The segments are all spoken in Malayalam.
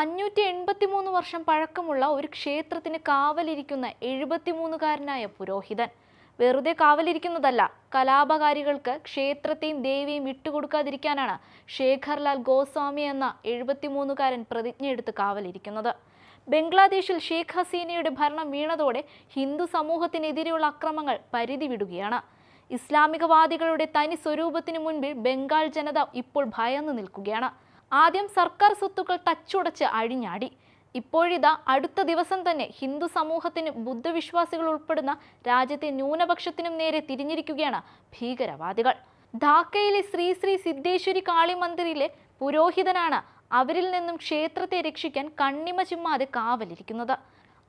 അഞ്ഞൂറ്റി എൺപത്തി മൂന്ന് വർഷം പഴക്കമുള്ള ഒരു ക്ഷേത്രത്തിന് കാവലിരിക്കുന്ന എഴുപത്തിമൂന്നുകാരനായ പുരോഹിതൻ. വെറുതെ കാവലിരിക്കുന്നതല്ല കലാപകാരികൾക്ക് ക്ഷേത്രത്തെയും ദേവിയും വിട്ടുകൊടുക്കാതിരിക്കാനാണ് ശേഖർലാൽ ഗോസ്വാമി എന്ന എഴുപത്തിമൂന്നുകാരൻ പ്രതിജ്ഞയെടുത്ത് കാവലിരിക്കുന്നത്. ബംഗ്ലാദേശിൽ ഷേഖ് ഹസീനയുടെ ഭരണം വീണതോടെ ഹിന്ദു സമൂഹത്തിനെതിരെയുള്ള അക്രമങ്ങൾ പരിധി വിടുകയാണ് ഇസ്ലാമികവാദികളുടെ തനി സ്വരൂപത്തിനു മുൻപിൽ ബംഗാൾ ജനത ഇപ്പോൾ ഭയന്നു നിൽക്കുകയാണ്. ആദ്യം സർക്കാർ സ്വത്തുക്കൾ തച്ചുടച്ച് അഴിഞ്ഞാടി. ഇപ്പോഴിതാ അടുത്ത ദിവസം തന്നെ ഹിന്ദു സമൂഹത്തിന് ബുദ്ധവിശ്വാസികൾ ഉൾപ്പെടുന്ന രാജ്യത്തെ ന്യൂനപക്ഷത്തിനും നേരെ തിരിഞ്ഞിരിക്കുകയാണ് ഭീകരവാദികൾ. ധാക്കയിലെ ശ്രീ ശ്രീ സിദ്ധേശ്വരി കാളി മന്ദിറിലെ പുരോഹിതനാണ് അവരിൽ നിന്നും ക്ഷേത്രത്തെ രക്ഷിക്കാൻ കണ്ണിമ ചിമ്മാതെ കാവലിരിക്കുന്നത്.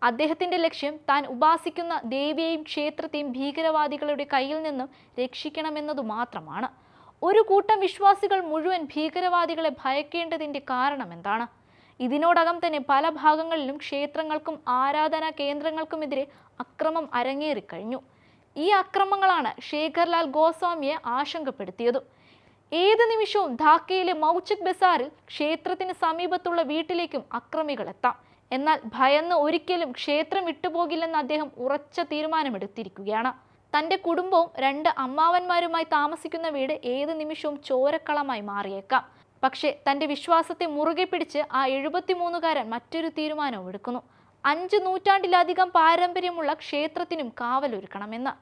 അദ്ദേഹത്തിന്റെ ലക്ഷ്യം താൻ ഉപാസിക്കുന്ന ദേവിയെയും ക്ഷേത്രത്തെയും ഭീകരവാദികളുടെ കയ്യിൽ നിന്നും രക്ഷിക്കണമെന്നതു മാത്രമാണ്. ഒരു കൂട്ടം വിശ്വാസികൾ മുഴുവൻ ഭീകരവാദികളെ ഭയക്കേണ്ടതിന്റെ കാരണം എന്താണ്? ഇതിനോടകം തന്നെ പല ഭാഗങ്ങളിലും ക്ഷേത്രങ്ങൾക്കും ആരാധനാ കേന്ദ്രങ്ങൾക്കുമെതിരെ അക്രമം അരങ്ങേറിക്കഴിഞ്ഞു. ഈ അക്രമങ്ങളാണ് ശേഖർലാൽ ഗോസ്വാമിയെ ആശങ്കപ്പെടുത്തിയതും. ഏത് നിമിഷവും ധാക്കയിലെ മൗച്ചക് ബസാറിൽ ക്ഷേത്രത്തിന് സമീപത്തുള്ള വീട്ടിലേക്കും അക്രമികൾ എത്താം എന്നാൽ ഭയന്ന് ഒരിക്കലും ക്ഷേത്രം വിട്ടുപോകില്ലെന്ന് അദ്ദേഹം ഉറച്ച തീരുമാനമെടുത്തിരിക്കുകയാണ്. തന്റെ കുടുംബവും രണ്ട് അമ്മാവന്മാരുമായി താമസിക്കുന്ന വീട് ഏത് നിമിഷവും ചോരക്കളമായി മാറിയേക്കാം. പക്ഷേ തന്റെ വിശ്വാസത്തെ മുറുകെ പിടിച്ച് ആ എഴുപത്തിമൂന്നുകാരൻ മറ്റൊരു തീരുമാനവും എടുക്കുന്നു. അഞ്ച് നൂറ്റാണ്ടിലധികം പാരമ്പര്യമുള്ള ക്ഷേത്രത്തിനും കാവലൊരുക്കണമെന്ന്.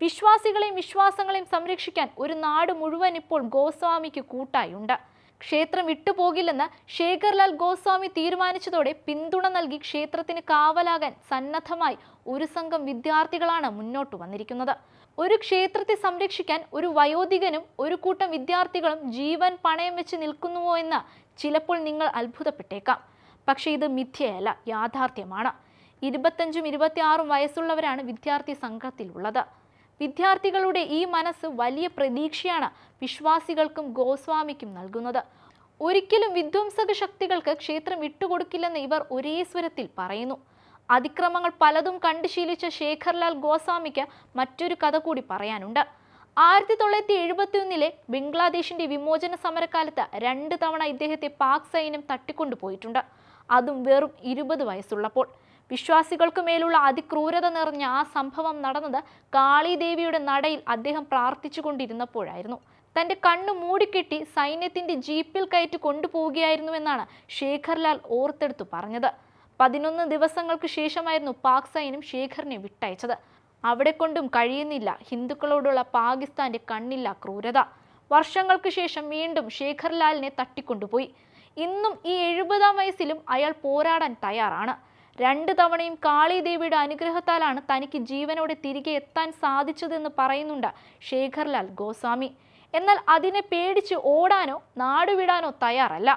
വിശ്വാസികളെയും വിശ്വാസങ്ങളെയും സംരക്ഷിക്കാൻ ഒരു നാട് മുഴുവൻ ഇപ്പോൾ ഗോസ്വാമിക്ക് കൂട്ടായുണ്ട്. ക്ഷേത്രം വിട്ടുപോകില്ലെന്ന് ശേഖർലാൽ ഗോസ്വാമി തീരുമാനിച്ചതോടെ പിന്തുണ നൽകി ക്ഷേത്രത്തിന് കാവലാകാൻ സന്നദ്ധമായി ഒരു സംഘം വിദ്യാർത്ഥികളാണ് മുന്നോട്ട് വന്നിരിക്കുന്നത്. ഒരു ക്ഷേത്രത്തെ സംരക്ഷിക്കാൻ ഒരു വയോധികനും ഒരു കൂട്ടം വിദ്യാർത്ഥികളും ജീവൻ പണയം വെച്ച് നിൽക്കുന്നുവോ എന്ന് ചിലപ്പോൾ നിങ്ങൾ അത്ഭുതപ്പെട്ടേക്കാം. പക്ഷേ ഇത് മിഥ്യയല്ല യാഥാർത്ഥ്യമാണ്. ഇരുപത്തഞ്ചും ഇരുപത്തിയാറും വയസ്സുള്ളവരാണ് വിദ്യാർത്ഥി സംഘത്തിലുള്ളത്. വിദ്യാർത്ഥികളുടെ ഈ മനസ്സ് വലിയ പ്രതീക്ഷയാണ് വിശ്വാസികൾക്കും ഗോസ്വാമിക്കും നൽകുന്നത്. ഒരിക്കലും വിധ്വംസക ശക്തികൾക്ക് ക്ഷേത്രം വിട്ടുകൊടുക്കില്ലെന്ന് ഇവർ ഒരേ സ്വരത്തിൽ പറയുന്നു. അതിക്രമങ്ങൾ പലതും കണ്ടു ശീലിച്ച ശേഖർലാൽ ഗോസ്വാമിക്ക് മറ്റൊരു കഥ കൂടി പറയാനുണ്ട്. ആയിരത്തി തൊള്ളായിരത്തി എഴുപത്തി ഒന്നിലെ ബംഗ്ലാദേശിന്റെ വിമോചന സമരകാലത്ത് രണ്ട് തവണ ഇദ്ദേഹത്തെ പാക് സൈന്യം തട്ടിക്കൊണ്ടുപോയിട്ടുണ്ട്. അതും വെറും ഇരുപത് വയസ്സുള്ളപ്പോൾ. വിശ്വാസികൾക്ക് മേലുള്ള അതിക്രൂരത നിറഞ്ഞ ആ സംഭവം നടന്നത് കാളിദേവിയുടെ നടയിൽ അദ്ദേഹം പ്രാർത്ഥിച്ചുകൊണ്ടിരുന്നപ്പോഴായിരുന്നു. തന്റെ കണ്ണു മൂടിക്കെട്ടി സൈന്യത്തിന്റെ ജീപ്പിൽ കയറ്റി കൊണ്ടുപോവുകയായിരുന്നുവെന്നാണ് ശേഖർലാൽ ഓർത്തെടുത്തു പറഞ്ഞത്. പതിനൊന്ന് ദിവസങ്ങൾക്ക് ശേഷമായിരുന്നു പാക് സൈന്യം ശേഖറിനെ വിട്ടയച്ചത്. അവിടെ കൊണ്ടും കഴിയുന്നില്ല. ഹിന്ദുക്കളോടുള്ള പാകിസ്ഥാന്റെ കണ്ണില്ല ക്രൂരത. വർഷങ്ങൾക്ക് ശേഷം വീണ്ടും ശേഖർലാലിനെ തട്ടിക്കൊണ്ടുപോയി. ഇന്നും ഈ എഴുപതാം വയസ്സിലും അയാൾ പോരാടാൻ തയ്യാറാണ്. രണ്ട് തവണയും കാളിദേവിയുടെ അനുഗ്രഹത്താലാണ് തനിക്ക് ജീവനോടെ തിരികെ എത്താൻ സാധിച്ചതെന്ന് പറയുന്നുണ്ട് ശേഖർലാൽ ഗോസ്വാമി. എന്നാൽ അതിനെ പേടിച്ച് ഓടാനോ നാടുവിടാനോ തയ്യാറല്ല.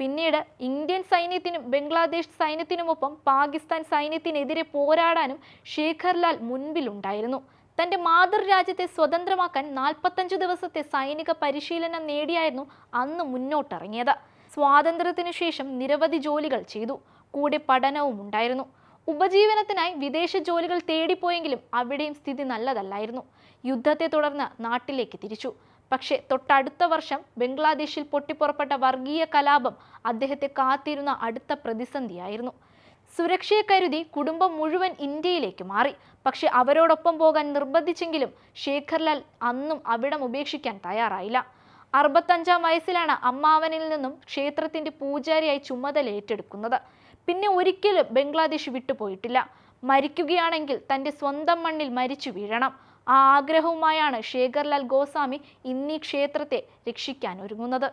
പിന്നീട് ഇന്ത്യൻ സൈന്യത്തിനും ബംഗ്ലാദേശ് സൈന്യത്തിനുമൊപ്പം പാകിസ്ഥാൻ സൈന്യത്തിനെതിരെ പോരാടാനും ശേഖർലാൽ മുൻപിലുണ്ടായിരുന്നു. തന്റെ മാതൃരാജ്യത്തെ സ്വതന്ത്രമാക്കാൻ നാൽപ്പത്തഞ്ച് ദിവസത്തെ സൈനിക പരിശീലനം നേടിയായിരുന്നു അന്ന് മുന്നോട്ടിറങ്ങിയത്. സ്വാതന്ത്ര്യത്തിനു ശേഷം നിരവധി ജോലികൾ ചെയ്തു. കൂടെ പഠനവും ഉണ്ടായിരുന്നു. ഉപജീവനത്തിനായി വിദേശ ജോലികൾ തേടിപ്പോയെങ്കിലും അവിടെയും സ്ഥിതി നല്ലതല്ലായിരുന്നു. യുദ്ധത്തെ തുടർന്ന് നാട്ടിലേക്ക് തിരിച്ചു. പക്ഷേ തൊട്ടടുത്ത വർഷം ബംഗ്ലാദേശിൽ പൊട്ടിപ്പുറപ്പെട്ട വർഗീയ കലാപം അദ്ദേഹത്തെ കാത്തിരുന്ന അടുത്ത പ്രതിസന്ധിയായിരുന്നു. സുരക്ഷയെ കരുതി കുടുംബം മുഴുവൻ ഇന്ത്യയിലേക്ക് മാറി. പക്ഷെ അവരോടൊപ്പം പോകാൻ നിർബന്ധിച്ചെങ്കിലും ശേഖർലാൽ അന്നും അവിടം ഉപേക്ഷിക്കാൻ തയ്യാറായില്ല. അറുപത്തഞ്ചാം വയസ്സിലാണ് അമ്മാവനിൽ നിന്നും ക്ഷേത്രത്തിന്റെ പൂജാരിയായി ചുമതല ഏറ്റെടുക്കുന്നത്. പിന്നെ ഒരിക്കലും ബംഗ്ലാദേശ് വിട്ടുപോയിട്ടില്ല. മരിക്കുകയാണെങ്കിൽ തന്റെ സ്വന്തം മണ്ണിൽ മരിച്ചു വീഴണം. ആ ആഗ്രഹവുമായാണ് ശേഖർലാൽ ഗോസ്വാമി ഇന്നീ ക്ഷേത്രത്തെ രക്ഷിക്കാൻ ഒരുങ്ങുന്നത്.